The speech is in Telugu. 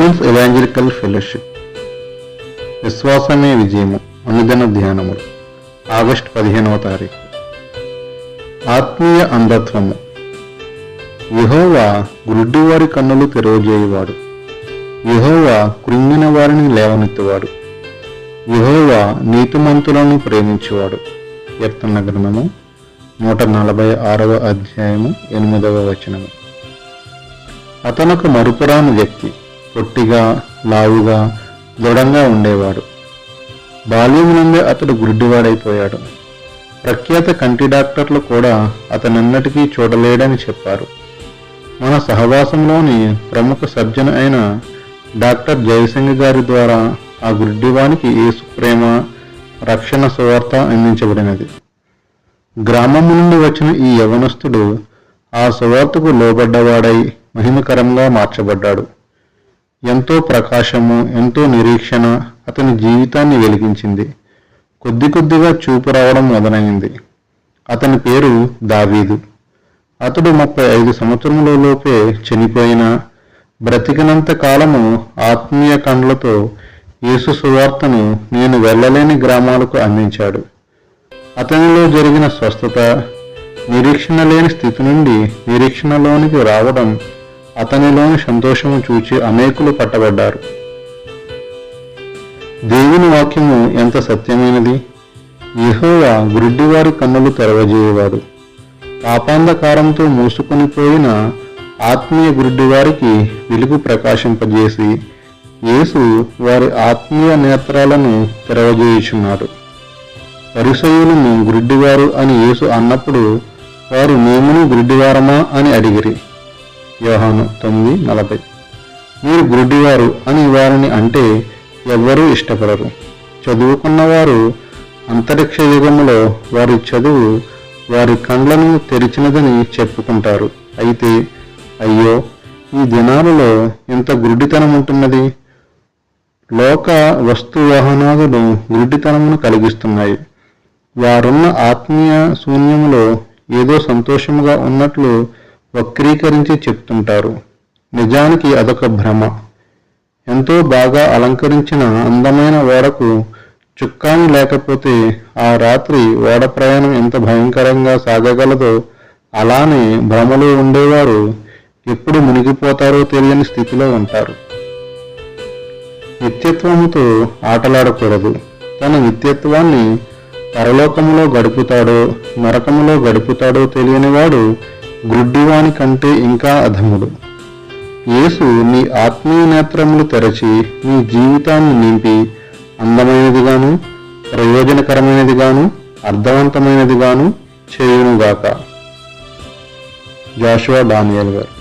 ఉమెన్స్ ఎవాంజలికల్ ఫెలోషిప్ విశ్వాసమే విజయము అనుదిన ధ్యానములు ఆగస్ట్ పదిహేనవ తారీఖు ఆత్మీయ అంధత్వము యెహోవా గుడ్డివారి కన్నులు తెరవజేయవాడు యహోవా కృంగిన వారిని లేవనెత్తువాడు యహోవా నీతిమంతులను ప్రేమించువాడు కీర్తన గ్రంథము నూట నలభై ఆరవ అధ్యాయము ఎనిమిదవ వచనము అతనొక మరుపురాని వ్యక్తి పొట్టిగా లావుగా దృఢంగా ఉండేవాడు. బాల్యం నుండి అతడు గుడ్డివాడైపోయాడు. ప్రఖ్యాత కంటి డాక్టర్లు కూడా అతనన్నటికీ చూడలేడని చెప్పారు. మన సహవాసంలోని ప్రముఖ సర్జన్ అయిన డాక్టర్ జయసింగ్ గారి ద్వారా ఆ గుడ్డివానికి యేసు ప్రేమ రక్షణ సువార్త అందించబడినది. గ్రామం నుండి వచ్చిన ఈ యవనస్తుడు ఆ సువార్తకు లోబడ్డవాడై మహిమకరంగా మార్చబడ్డాడు. ఎంతో ప్రకాశము ఎంతో నిరీక్షణ అతని జీవితాన్ని వెలిగించింది. కొద్ది కొద్దిగా చూపు రావడం మొదలైంది. అతని పేరు దావీదు. అతడు ముప్పై ఐదు సంవత్సరములలోపే చనిపోయిన బ్రతికినంత కాలము ఆత్మీయ కండ్లతో యేసు సువార్తను నేను వెళ్ళలేని గ్రామాలకు అందించాడు. అతనిలో జరిగిన స్వస్థత నిరీక్షణ లేని స్థితి నుండి నిరీక్షణలోనికి రావడం అతనిలోని సంతోషము చూచి అనేకులు పట్టబడ్డారు. దేవుని వాక్యము ఎంత సత్యమైనది? యహోవా గురుడ్డివారి కన్నులు తెరవజేయవాడు. పాపాంధకారంతో మూసుకొనిపోయిన ఆత్మీయ గురుడ్డివారికి వెలుగు ప్రకాశింపజేసి యేసు వారి ఆత్మీయ నేత్రాలను తెరవజేయుచున్నాడు. పరిసయులను గురుడ్డివారు అని యేసు అన్నప్పుడు వారు మేమును గురుడ్డివారమా అని అడిగిరి. యోహాను తొమ్మిది నలభై. మీరు గుడ్డివారు అని వారిని అంటే ఎవ్వరూ ఇష్టపడరు. చదువుకున్నవారు అంతరిక్ష యుగంలో వారి చదువు వారి కండ్లను తెరిచినదని చెప్పుకుంటారు. అయితే అయ్యో ఈ దినాలలో ఎంత గుడ్డితనం ఉంటున్నది? లోక వస్తు వాహనాదులు గుడ్డితనమును కలిగిస్తున్నాయి. వారున్న ఆత్మీయ శూన్యములో ఏదో సంతోషముగా ఉన్నట్లు వక్రీకరించి చెప్తుంటారు. నిజానికి అదొక భ్రమ. ఎంతో బాగా అలంకరించిన అందమైన ఓడకు చుక్కాని లేకపోతే ఆ రాత్రి ఓడ ప్రయాణం ఎంత భయంకరంగా సాగగలదో అలానే భ్రమలో ఉండేవారు ఎప్పుడు మునిగిపోతారో తెలియని స్థితిలో ఉంటారు. నిత్యత్వముతో ఆటలాడకూడదు. తన నిత్యత్వాన్ని పరలోకములో గడుపుతాడో నరకములో గడుపుతాడో తెలియనివాడు గుడ్డివాని కంటే ఇంకా అధముడు. యేసు నీ ఆత్మీయ నేత్రములు తెరచి నీ జీవితాన్ని నింపి అందమైనదిగాను ప్రయోజనకరమైనదిగాను అర్థవంతమైనదిగాను చేయునుగాక. జాషువా డానియల్ గారు.